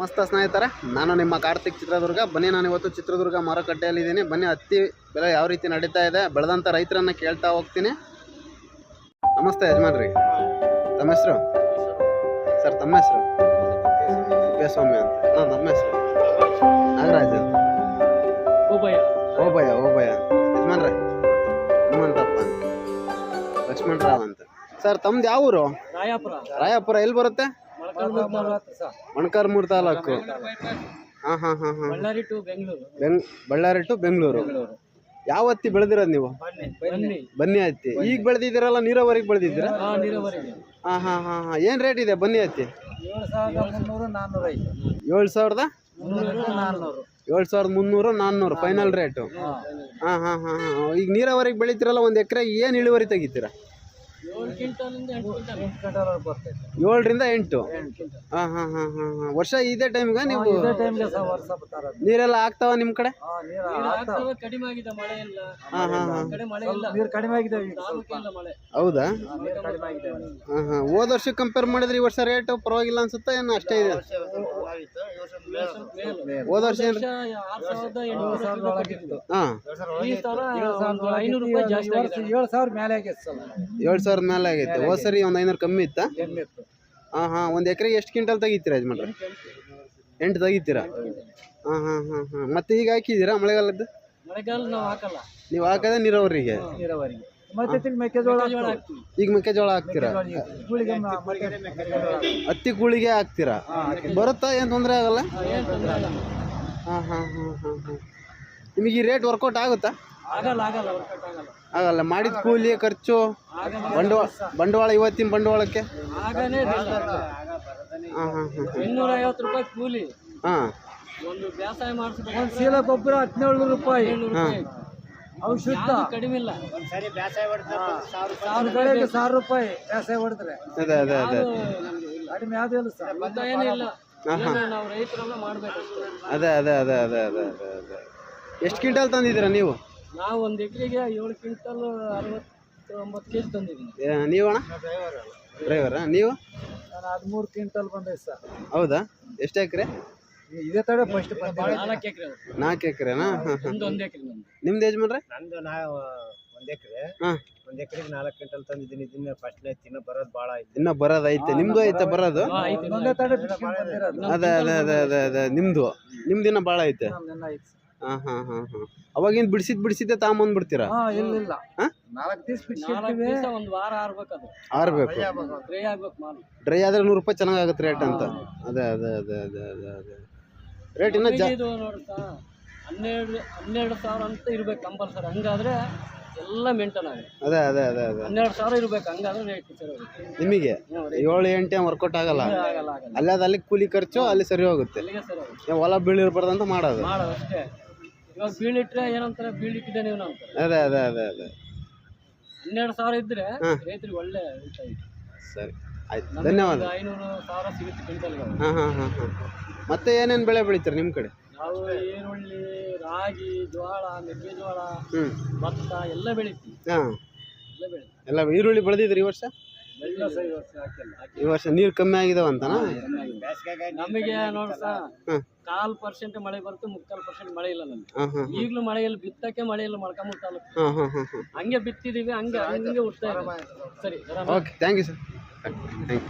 ಮಸ್ತ ಸ್ನೇಹಿತರೆ ನಾನು ನಿಮ್ಮ ಕಾರ್ತಿಕ್ ಚಿತ್ರದುರ್ಗ. ಬನ್ನಿ ನಾನು ಇವತ್ತು ಚಿತ್ರದುರ್ಗ ಮಾರುಕಟ್ಟೆಯಲ್ಲಿದ್ದೀನಿ. ಬನ್ನಿ ಹತ್ತಿ ಬೆಲೆ ಯಾವ ರೀತಿ ನಡೀತಾ ಇದೆ ಬೆಳೆದಂಥ ರೈತರನ್ನ ಕೇಳ್ತಾ ಹೋಗ್ತೀನಿ. ನಮಸ್ತೆ ಯಜಮಾನ್ರಿ. ತಮ್ಮ ಹೆಸರು? ಸರ್ ತಮ್ಮ ಹೆಸರು? ತಿಪ್ಪೇಸ್ವಾಮಿ ಅಂತ. ಹಾಂ ನಮ್ಮ ಹೆಸರು? ನಾಗರಾಜ್ ಅಂತ. ಓಬಯ್ಯ. ಓಬಯ್ಯ ಓಬಯ್ಯ. ಯಜಮಾನ್ರೆ ಹನುಮಂತಪ್ಪ. ಅಂತ ಲಕ್ಷ್ಮಣರಾವ್ ಅಂತ. ಸರ್ ತಮ್ದು ಯಾವ ಊರು? ರಾಯಾಪುರ. ರಾಯಾಪುರ. ಎಲ್ಲಿ ಬರುತ್ತೆ? ಮೊಣಕಾರ್ಮೂರು ತಾಲೂಕು. ಹಾಂ ಹಾಂ ಹಾಂ ಹಾಂ. ಬಳ್ಳಾರಿ ಟು ಬೆಂಗಳೂರು. ಬೆಂಗ್ ಬಳ್ಳಾರಿ ಟು ಬೆಂಗಳೂರು. ಯಾವ ಹತ್ತಿ ಬೆಳೆದಿರೋದು ನೀವು? ಬನ್ನಿ. ಬನ್ನಿ. ಹತ್ತಿ ಈಗ ಬೆಳೆದಿದ್ದೀರಲ್ಲ ನೀರಾವರಿಗೆ ಬೆಳೆದಿದ್ದೀರ? ಹಾ ಹಾ ಹಾಂ ಹಾಂ ಏನು ರೇಟ್ ಇದೆ? ಬನ್ನಿ ಹತ್ತಿ ಏಳು ಸಾವಿರದ ಏಳು ಸಾವಿರದ? ಮುನ್ನೂರು ನಾನ್ನೂರು ಏಳು ಸಾವಿರದ ಮುನ್ನೂರು ನಾನ್ನೂರು ಫೈನಲ್ ರೇಟು ಹಾಂ ಹಾಂ ಹಾಂ ಹಾಂ. ಈಗ ನೀರಾವರಿಗೆ ಬೆಳಿತೀರಲ್ಲ ಒಂದು ಎಕರೆಗೆ ಏನು ಇಳುವರಿ ತೆಗಿತೀರಾ? ಏಳರಿಂದ ಎಂಟು ಹಾಂ ಹಾಂ ಹಾಂ ಹಾಂ ಹಾಂ ವರ್ಷ ಇದೇ ಟೈಮ್ಗೆ ನೀವು ನೀರೆಲ್ಲ ಆಗ್ತಾವ ನಿಮ್ಮ ಕಡೆ ನೀರು ಕಡಿಮೆ ಮಳೆ ಇಲ್ಲ ಹಾಂ ಹಾಂ ಹಾಂ ಕಡೆ ಮಳೆ ಇಲ್ಲ ನೀರು ಕಡಿಮೆ ಆಗಿದೆ ತಾಲೂಕಿಲ್ಲ ಮಳೆ ಹೌದಾ ಹಾಂ ಹಾಂ ಹೋದ ವರ್ಷಕ್ಕೆ ಕಂಪೇರ್ ಮಾಡಿದ್ರೆ ಈ ವರ್ಷ ರೇಟ್ ಪರವಾಗಿಲ್ಲ ಅನ್ಸುತ್ತೆ ಏನು ಅಷ್ಟೇ ಇದೆ ಹೋದ ವರ್ಷ ಏನು ಏಳು ಸಾವಿರ ಮೇಲೆ ಆಗೈತೆ ಏಳು ಸಾವಿರ ಮೇಲೆ ಆಗೈತೆ ಹೋದ ಸರಿ ಒಂದು ಐನೂರು ಕಮ್ಮಿ ಇತ್ತಾ? ಕಮ್ಮಿ ಇತ್ತು. ಹಾಂ ಹಾಂ. ಒಂದು ಎಕರೆಗೆ ಎಷ್ಟು ಕ್ವಿಂಟಲ್ ತೆಗಿತೀರಾ ಯಜಮಾನ್ರೆ? ಎಂಟು ತೆಗಿತೀರಾ? ಹಾಂ ಹಾಂ ಹಾಂ ಹಾಂ. ಮತ್ತೆ ಈಗ ಹಾಕಿದ್ದೀರಾ ಮಳೆಗಾಲದ್ದು? ಮಳೆಗಾಲ ನಾವು ಹಾಕಲ್ಲ. ನೀವು ಹಾಕದೆ ನೀರಾವರಿಗೆ? ನೀರಾವರಿಗೆ. ಮತ್ತೆ ತಿರ್ಗಿ ಮೆಕ್ಕೆಜೋಳ ಹಾಕ್ತೀವಿ. ಈಗ ಮೆಕ್ಕೆಜೋಳ ಹಾಕ್ತೀರಾ? ಕೂಳಿಗೆ ಮ- ಮತ್ತೆ ಹತ್ತಿ ಕೂಳಿಗೆ ಹಾಕ್ತೀರಾ? ಬರುತ್ತಾ? ಏನು ತೊಂದರೆ ಆಗಲ್ಲ? ಏನ್ ತೊಂದ್ರೆ ಇಲ್ಲ. ಹಾಂ ಹಾಂ ಹಾಂ ಹಾಂ ಹಾಂ. ನಿಮಗೆ ಈ ರೇಟ್ ವರ್ಕೌಟ್ ಆಗುತ್ತಾ? ಆಗಲ್ಲ ಆಗಲ್ಲ ವರ್ಕೌಟ್ ಆಗಲ್ಲ. ಆಗಲ್ಲ. ಮಾಡಿದ ಕೂಲಿ ಖರ್ಚು ಆಗಲ್ಲ ಬಂಡವಾಳ ಬಂಡವಾಳ ಇವತ್ತಿನ ಬಂಡವಾಳಕ್ಕೆ? ಆಗನೇ ಹಾಂ ಹಾಂ ಹಾಂ ಇನ್ನೂರ ಐವತ್ತು ರೂಪಾಯಿ ಕೂಲಿ. ಹಾಂ. ಒಂದು ಮಾಡಿಸ್ಬೇಕು ಚೀಲ ಗೊಬ್ಬರ ಹದಿನೇಳು ರೂಪಾಯಿ. ಹಾಂ. ಔಷಧ. ಕಡಿಮೆ ಇಲ್ಲ ಸಾವಿರ ಕಡೆಗೆ ಸಾವಿರ ರೂಪಾಯಿ ಬೇಸಾಯ ಹೊಡೆದ್ರೆ. ಅದೇ ಅದೇ ಅದೇ. ಕಡಿಮೆ ಯಾವ್ದು ಇಲ್ಲ ಸರ್? ನಾವು ರೈತರೆಲ್ಲ ಅದೇ ಅದೇ ಅದೇ ಅದೇ ಅದೇ ಅದೇ ಅದೇ. ಎಷ್ಟು ಕ್ವಿಂಟಲ್ ತಂದಿದ್ದೀರಾ ನೀವು? ನಾವು ಒಂದು ಎಕರೆಗೆ ಏಳು ಕ್ವಿಂಟಲ್ ಅರವತ್ತು ಒಂಬತ್ತು ಕೆ ಜಿ ತಂದಿದ್ದೀನಿ ನೀವು ನೀವಣ್ಣ ಡ್ರೈವರಾ? ನೀವು? ನಾನು ಹದಿಮೂರು ಕ್ವಿಂಟಲ್ ಬಂದೈತೆ ಸರ್. ಹೌದಾ? ಎಷ್ಟು ಎಕರೆ? ಇದೇ ತಡ ಫಸ್ಟ್ ನಾಲ್ಕು ಎಕರೆ ನಾಲ್ಕು ಎಕರೆನಾ? ಹಾಂ ಹಾಂ ಒಂದು ಒಂದು ಎಕರೆ. ನಮ್ದು ನಿಮ್ದು ಯಜಮಾನ್ರೆ? ನಂದು ನಾವು ಒಂದ್ ಎಕರೆ. ಹಾಂ. ಒಂದ್ ಎಕರೆಗೆ ನಾಲ್ಕು ಕ್ವಿಂಟಲ್ ತಂದಿದ್ದೀನಿ. ಇದನ್ನ ಫಸ್ಟ್ ತಿನ್ನ ಬರೋದು ಭಾಳ ಐತಿ. ಇನ್ನೂ ಐತೆ. ನಿಮ್ಮದು ಐತೆ ಬರೋದು ಅದೇ ಅದೇ ಅದೇ ಅದೇ ಅದೇ ನಿಮ್ಮದು ನಿಮ್ದು? ಇನ್ನೂ ಭಾಳ ಐತೆ? ಐತೆ. ಹಾಂ ಹಾಂ ಹಾಂ ಹಾಂ. ಅವಾಗಿಂದ ಬಿಡಿಸಿದ್ ಬಿಡಿಸಿದ್ದೆ ತಾಂಬಂದ್ಬಿಡ್ತೀರಾ ಬಿಡ್ತೀರ? ಇಲ್ಲ ಇಲ್ಲ. ಹಾ? ನಾಲ್ಕು ದಿವಸ ಒಂದು ವಾರ ಆರ್ಬೇಕು. ಅದು ಆರ್ಬೇಕು ಫ್ರೈ ಆಗ್ಬೇಕು ಮಾಲ್. ಡ್ರೈ ಆದರೆ ನೂರು ರೂಪಾಯಿ ಚೆನ್ನಾಗಾಗುತ್ತೆ ರೇಟ್ ಅಂತ. ಅದೇ ಅದೇ ಅದೇ ಅದೇ ಅದೇ ಅದೇ. ರೇಟ್ ಇನ್ನೂ ಜಾ ಇದು ನೋಡ್ತಾ. ಹನ್ನೆರಡು ಹನ್ನೆರಡು ಸಾವಿರ ಅಂತ ಇರ್ಬೇಕು ಕಂಪಲ್ಸರಿ ಹಂಗಾದ್ರೆ ಎಲ್ಲ ಮೇಂಟೈನ್ ಆಗುತ್ತೆ. ಅದೇ ಅದೇ ಅದೇ ಅದೇ. ಹನ್ನೆರಡು ಸಾವಿರ ಇರ್ಬೇಕು ಹಂಗಾದ್ರೆ ರೇಟ್ ನಿಮಗೆ? ಏಳು ಎಂಟು ವರ್ಕೌಟ್ ಆಗಲ್ಲ? ಆಗಲ್ಲ ಆಗಲ್ಲ. ಅಲ್ಲೇ ಅದು ಅಲ್ಲಿ ಕೂಲಿ ಖರ್ಚು ಅಲ್ಲಿ ಸರಿ ಹೋಗುತ್ತೆ. ಅಲ್ಲಿಗೆ ಸರಿ ಹೊಲ ಬೀಳಿರ್ಬಾರ್ದು ಅಂತ ಮಾಡೋದು. ಮಾಡೋದು ಅಷ್ಟೇ. ಇವಾಗ ಬೀಳಿಟ್ರೆ ಏನಂತಾರೆ? ಬೀಳಿಟ್ಟಿದೆ ನೀವು ಅಂತಾರೆ. ಅದೇ ಅದೇ ಅದೇ ಅದೇ. ಹನ್ನೆರಡು ಸಾವಿರ ಇದ್ರೆ ಹಾ. ರೈತರಿಗೆ ಒಳ್ಳೆ ಇದೆ. ಸರಿ. ಆಯ್ತು. ಧನ್ಯವಾದ. ಒಂದು ಐನೂರು ಸಾವಿರ ಸಿಗುತ್ತೆ ಕ್ವಿಂಟಲ್ಗೆ ಹಾಂ ಹಾಂ ಹಾಂ ಹಾಂ. ಮತ್ತೆ ಏನೇನು ಬೆಳೆ ಬೆಳಿತಾರೆ ನಿಮ್ಮ ಕಡೆ? ನಾವು ಈರುಳ್ಳಿ ರಾಗಿ ಜೋಳ ಮೆಕ್ಕೆಜೋಳ ಭತ್ತ ಎಲ್ಲ ಬೆಳಿತೀವಿ. ಹಾಂ. ಎಲ್ಲ ಬೆಳಿತೀವಿ. ಎಲ್ಲ ಈರುಳ್ಳಿ ಬೆಳೆದಿದ್ರಿ ಈ ವರ್ಷ? ಈ ವರ್ಷ ಹಾಕಿಲ್ಲ ಈ ವರ್ಷ ನೀರು ಕಮ್ಮಿ ಆಗಿದಾವಂತನಾ ನಮಗೆ ನೋಡಿ ಸರ್ ಕಾಲ್ ಪರ್ಸೆಂಟ್ ಮಳೆ ಬರುತ್ತೆ ಮುಕ್ಕಾಲ್ ಪರ್ಸೆಂಟ್ ಮಳೆ ಇಲ್ಲ ನಮ್ಗೆ. ಹಾಂ ಹಾಂ ಈಗಲೂ ಮಳೆಯಲ್ಲಿ ಬಿತ್ತಕ್ಕೆ ಮಳೆ ಇಲ್ಲ ಮೊಳಕಾಮೂರು ತಾಲೂಕು. ಹಾಂ ಹಾಂ ಹಾಂ ಹಾಂ. ಹಂಗೆ ಬಿತ್ತಿದೀವಿ ಹಂಗೆ ಹಂಗೆ ಉಡ್ತಾ ಇದೆ. ಸರಿ ಆರಾಮ okay thank you sir thank you